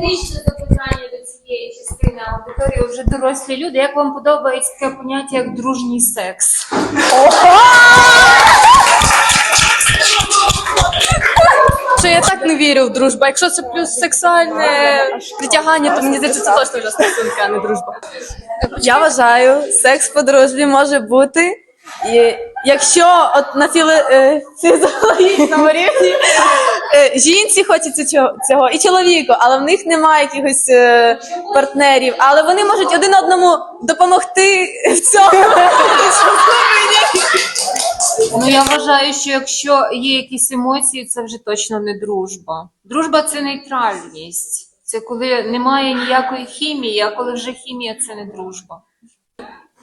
Технічне запитання до цієї частини аудиторії вже дорослі люди. Як вам подобається таке поняття як дружній секс? Що я так не вірю в дружбу. Якщо це плюс сексуальне притягання, то мені здається, це точно вже стосунки, а не дружба. Я вважаю, секс по дружбі може бути. І якщо от на філо, е, фізіологічному рівні жінці хочеться цього, цього і чоловіку, але в них немає якихось е, партнерів, але вони можуть один одному допомогти в цьому. Ну я вважаю, що якщо є якісь емоції, це вже точно не дружба. Дружба це нейтральність. Це коли немає ніякої хімії, а коли вже хімія, це не дружба.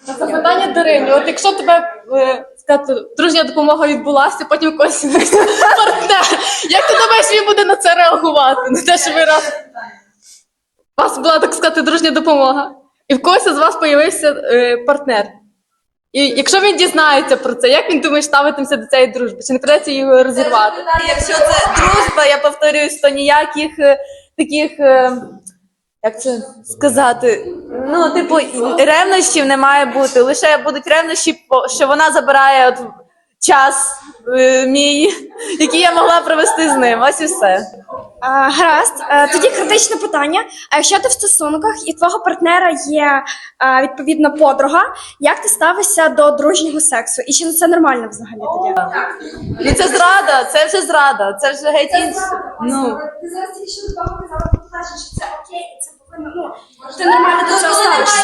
Запитання Дарині, от якщо тебе е, сказати, дружня допомога відбулася, потім когось партнер. Як ти думаєш, він буде на це реагувати? На те, що ви раз у вас була так сказати дружня допомога, і в когось з вас появився е, партнер. І якщо він дізнається про це, як він думає ставитиметься до цієї дружби? Чи не придеться його розірвати? Якщо це дружба, я повторююсь, то ніяких е, таких. е, як це сказати? Ну, типу, ревнощів не має бути. Лише будуть ревнощі, що вона забирає от час е, мій, який я могла провести з ним. Ось і все. А, гаразд, Е, тоді критичне питання. А якщо ти в стосунках і твого партнера є а, відповідно подруга, як ти ставишся до дружнього сексу? І чи це нормально взагалі тоді? Ну це зрада, це вже зрада, це вже геть інше. Ну. Ти зараз тільки що до того казала, що це окей, і це ну, ти нормально до цього ставишся.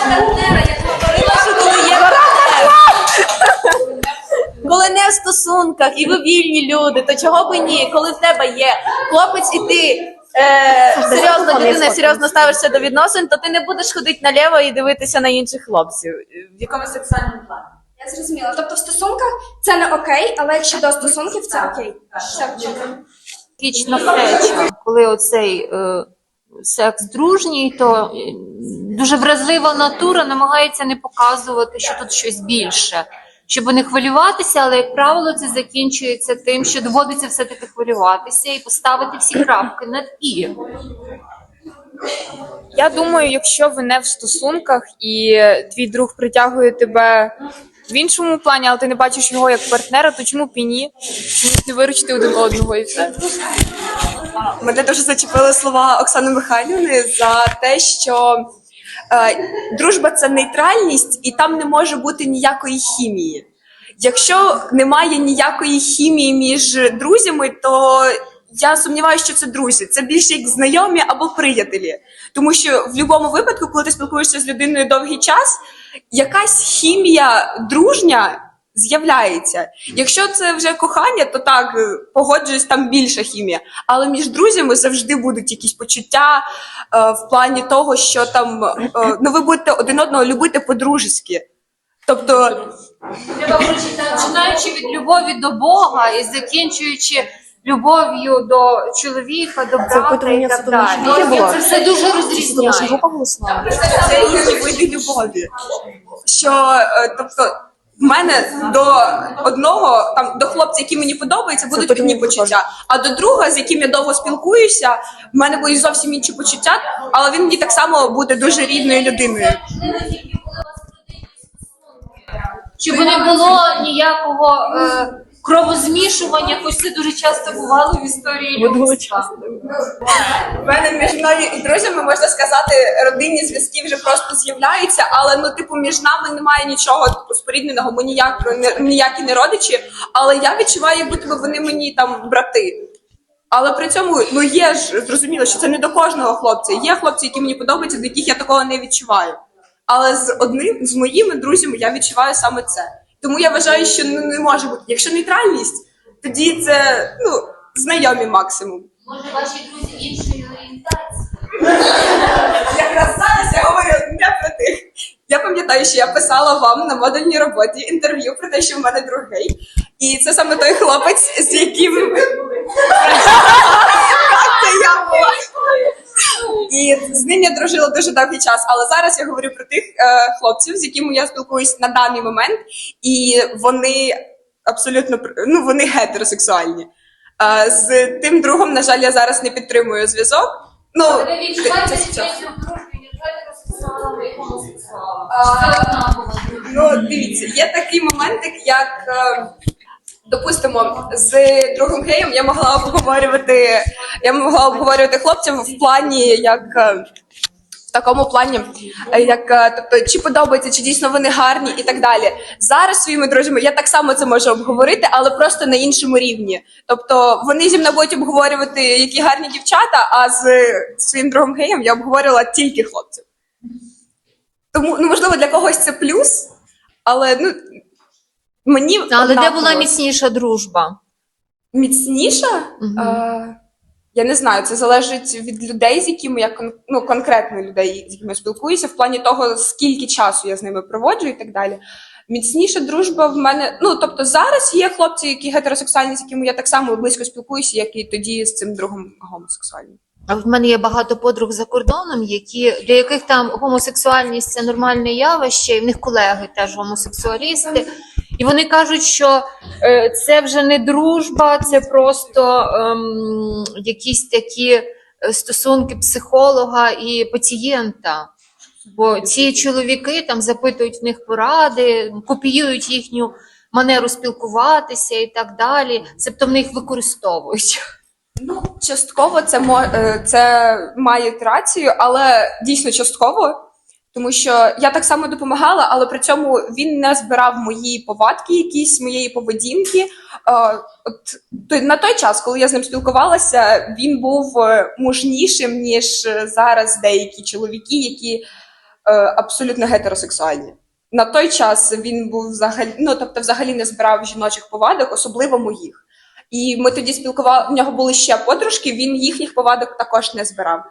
коли є партнер. Коли не в стосунках і ви вільні люди, то чого би ні? Коли в тебе є хлопець і ти е, серйозна людина, серйозно ставишся до відносин, то ти не будеш ходити наліво і дивитися на інших хлопців в якомусь сексуальному плані. Я зрозуміла. Тобто в стосунках це не окей, але якщо до стосунків це окей. Все. Коли оцей е, секс дружній, то е, дуже вразлива натура намагається не показувати, що тут щось більше. Щоб не хвилюватися, але як правило, це закінчується тим, що доводиться все-таки хвилюватися і поставити всі крапки над і. Я думаю, якщо ви не в стосунках і твій друг притягує тебе в іншому плані, але ти не бачиш його як партнера, то чому б і ні? Чому не виручити один одного і все? Мене дуже зачепили слова Оксани Михайлівни за те, що е, дружба це нейтральність, і там не може бути ніякої хімії. Якщо немає ніякої хімії між друзями, то я сумніваюся, що це друзі. Це більше як знайомі або приятелі. Тому що в будь-якому випадку, коли ти спілкуєшся з людиною довгий час, якась хімія дружня з'являється. Якщо це вже кохання, то так е, погоджуюсь, там більша хімія. Але між друзями завжди будуть якісь почуття е, в плані того, що там е, ну ви будете один одного любити по-дружески. Тобто, Треба починаючи від любові до Бога і закінчуючи любов'ю до чоловіка, до брата і так далі. Це все дуже розрізняє. це інші види любові. Що е, тобто. В мене до одного там до хлопця, які мені подобаються, будуть одні почуття. А до друга, з яким я довго спілкуюся, в мене будуть зовсім інші почуття, але він мені так само буде дуже рідною людиною. Щоб не було ніякого е, кровозмішування, хоч це дуже часто бувало в історії людства. У мене між мною і друзями можна сказати, родинні зв'язки вже просто з'являються, але ну, типу, між нами немає нічого типу, спорідненого. Ми ніяк ніякі не родичі. Але я відчуваю, як будто вони мені там брати. Але при цьому ну є ж зрозуміло, що це не до кожного хлопця. Є хлопці, які мені подобаються, до яких я такого не відчуваю. Але з одним з моїми друзями я відчуваю саме це. Тому я вважаю, що ну, не може бути. Якщо нейтральність, тоді це ну знайомі максимум. Може, ваші друзі іншої орієнтації? Якраз зараз я говорю не про тих. Я пам'ятаю, що я писала вам на модульній роботі інтерв'ю про те, що в мене другий. І це саме той хлопець, з яким Так, це я була. І з ним я дружила дуже довгий час. Але зараз я говорю про тих е, хлопців, з якими я спілкуюсь на даний момент, і вони абсолютно ну вони гетеросексуальні. Е, з тим другом, на жаль, я зараз не підтримую зв'язок. Ну, Ви відчуваєте різницю в дружбі між гетеросексуалами і гомосексуалами? Ну, дивіться, є такий моментик, як, е, допустимо, з другим геєм я могла обговорювати, я могла обговорювати хлопців в плані, як. е, В такому плані, е, як е, тобто, чи подобається, чи дійсно вони гарні і так далі. Зараз своїми друзями я так само це можу обговорити, але просто на іншому рівні. Тобто вони зі мною будуть обговорювати, які гарні дівчата, а з своїм другом геєм я обговорювала тільки хлопців. Тому, ну, можливо, для когось це плюс, але ну, мені. Але де була міцніша дружба? Міцніша? Мгм. Е, я не знаю, це залежить від людей, з якими я ну, конкретно людей, з якими я спілкуюся, в плані того, скільки часу я з ними проводжу і так далі. Міцніша дружба в мене. Ну тобто зараз є хлопці, які гетеросексуальні, з якими я так само близько спілкуюся, як і тоді з цим другом гомосексуальним. А в мене є багато подруг за кордоном, які для яких там гомосексуальність це нормальне явище, і в них колеги теж гомосексуалісти. І вони кажуть, що е, це вже не дружба, це просто ем, якісь такі е, стосунки психолога і пацієнта. Бо ці чоловіки там запитують в них поради, копіюють їхню манеру спілкуватися і так далі. Себто в них використовують. Ну, частково це е, це має рацію, але дійсно частково. Тому що я так само допомагала, але при цьому він не збирав мої повадки, якісь моєї поведінки. Е, От на той час, коли я з ним спілкувалася, він був е, мужнішим, ніж е, зараз деякі чоловіки, які абсолютно гетеросексуальні. На той час він був взагалі, ну тобто, взагалі не збирав жіночих повадок, особливо моїх. І ми тоді спілкували. В нього були ще подружки, він їхніх повадок також не збирав.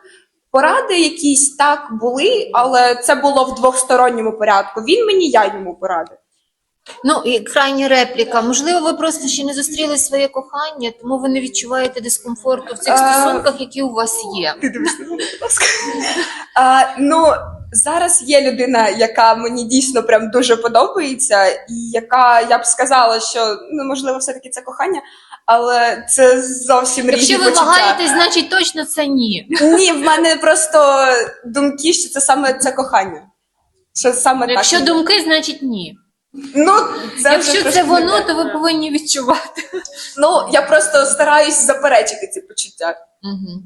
Поради якісь так були, але це було в двосторонньому порядку. Він мені, я йому поради. Ну і крайня репліка. Можливо, ви просто ще не зустріли своє кохання, тому ви не відчуваєте дискомфорту в цих Е, стосунках, які у вас є. Ти дивишся будь ласка. А, ну, зараз є людина, яка мені дійсно прям дуже подобається, і яка я б сказала, що ну можливо, все-таки це кохання, але це зовсім різні Якщо ви почуття. вагаєтесь, значить точно це ні. Ні, в мене просто думки, що це саме це кохання. Що саме так. Якщо думки, значить ні. Ну, це вже Якщо трошки це не воно, то ви повинні відчувати. Ну, я просто стараюсь заперечити ці почуття. Угу.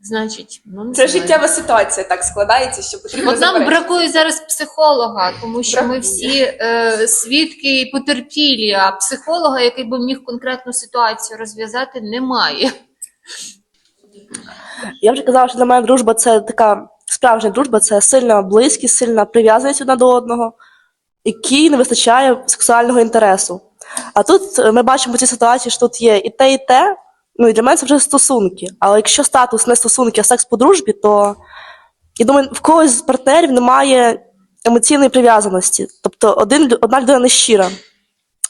Значить, ну не Це знаю. життєва ситуація так складається, що потрібно От нам заперечити. бракує зараз психолога, тому що ми всі е, свідки і потерпілі, а психолога, який би міг конкретну ситуацію розв'язати, немає. Я вже казала, що для мене дружба це така справжня дружба, це сильна близькість, сильна прив'язаність одна до одного, якій не вистачає сексуального інтересу. А тут е, ми бачимо в цій ситуації, що тут є і те, і те. Ну і для мене це вже стосунки. Але якщо статус не стосунки, а секс по дружбі, то я думаю, в когось з партнерів немає емоційної прив'язаності. Тобто один, одна людина не щира,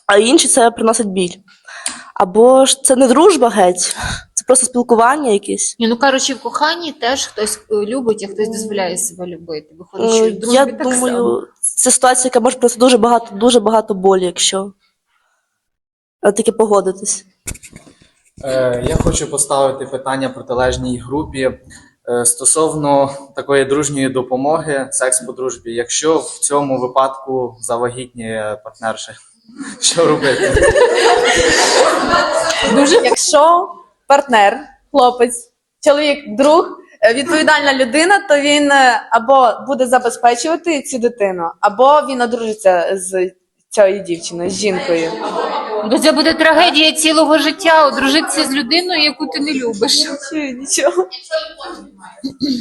а інший це приносить біль. Або ж це не дружба геть, це просто спілкування якесь. Ні, ну кажучи, в коханні теж хтось е, любить, а хтось дозволяє себе любити. Виходить, що Е, в дружбі Я так думаю, само. це ситуація, яка може принести дуже багато, дуже багато болі, якщо е, таки погодитись. Е, Я хочу поставити питання протилежній групі е, стосовно такої дружньої допомоги, секс по дружбі. Якщо в цьому випадку завагітніє партнерша, що робити? Якщо партнер, хлопець, чоловік, друг, е, відповідальна людина, то він або буде забезпечувати цю дитину, або він одружиться з цією дівчиною, з жінкою. Бо це буде трагедія цілого життя одружитися з людиною, яку ти не любиш. Нічого, нічого.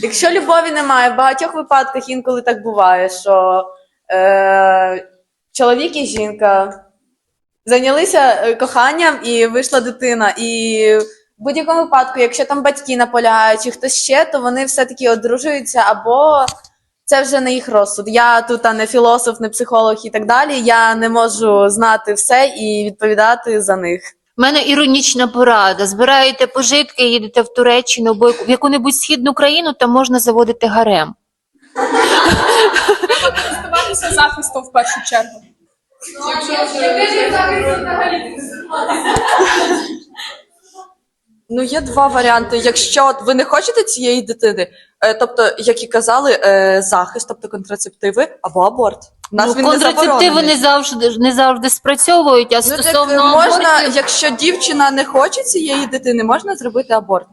Якщо любові немає, в багатьох випадках інколи так буває, що е, чоловік і жінка зайнялися е, коханням і вийшла дитина. І в будь-якому випадку, якщо там батьки наполягають чи хтось ще, то вони все-таки одружуються або. Це вже не їх розсуд. Я тут а, не філософ, не психолог і так далі. Я не можу знати все і відповідати за них. У мене іронічна порада. Збираєте пожитки, їдете в Туреччину або в яку-небудь східну країну, там можна заводити гарем. Користуватися захистом в першу чергу. Ну, є два варіанти. Якщо ви не хочете цієї дитини, е, тобто, як і казали, е, захист, тобто контрацептиви або аборт. У нас Ну, він не контрацептиви заборонений. не завжди не завжди спрацьовують, а Ну, так стосовно можна, абортів, якщо дівчина не хоче цієї дитини, можна зробити аборт.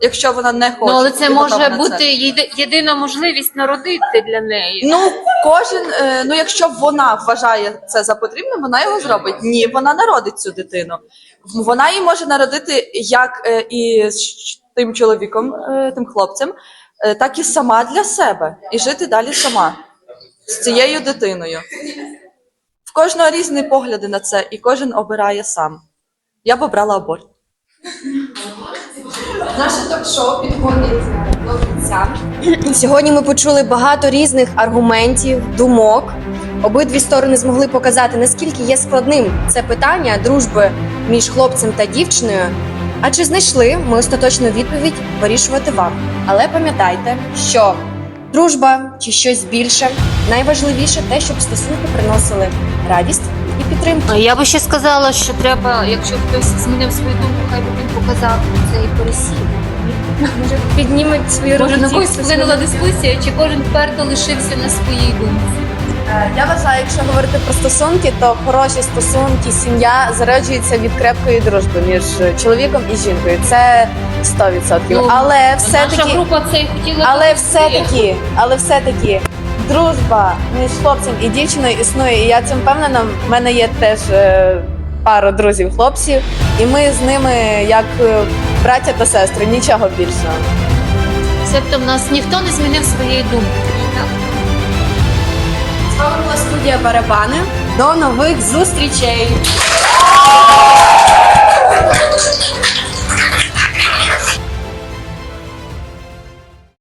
Якщо вона не хоче. ну але це може бути це. єди- єдина можливість народити для неї. Ну, кожен, е, ну якщо вона вважає це за потрібне, вона його зробить. Ні, вона народить цю дитину. Вона її може народити як е, і з тим чоловіком, е, тим хлопцем, е, так і сама для себе, і жити далі сама з цією дитиною. В кожного різні погляди на це, і кожен обирає сам. Я б обрала аборт. Наше ток-шоу підходить до кінця. Сьогодні ми почули багато різних аргументів, думок. Обидві сторони змогли показати, наскільки є складним це питання дружби між хлопцем та дівчиною. А чи знайшли ми остаточну відповідь вирішувати вам? Але пам'ятайте, що дружба чи щось більше найважливіше те, щоб стосунки приносили радість підтримку. Я би ще сказала, що треба, якщо хтось змінив свою думку, хай би він показав це і пересів. Може, піднімуть свої Може, на когось вплинула дискусія, чи кожен вперто лишився на своїй думці. Е, Я вважаю, якщо говорити про стосунки, то хороші стосунки, сім'я зароджується від крепкої дружби між чоловіком і жінкою. Це 100%. Ну, але Наша все-таки, група це хотіла. але все-таки, але все-таки дружба між хлопцем і дівчиною існує. І я цим впевнена. В мене є теж е, пара друзів хлопців, і ми з ними як е, браття та сестри, нічого більшого. Себто в нас ніхто не змінив своєї думки. З вами була студія Барабани. До нових зустрічей!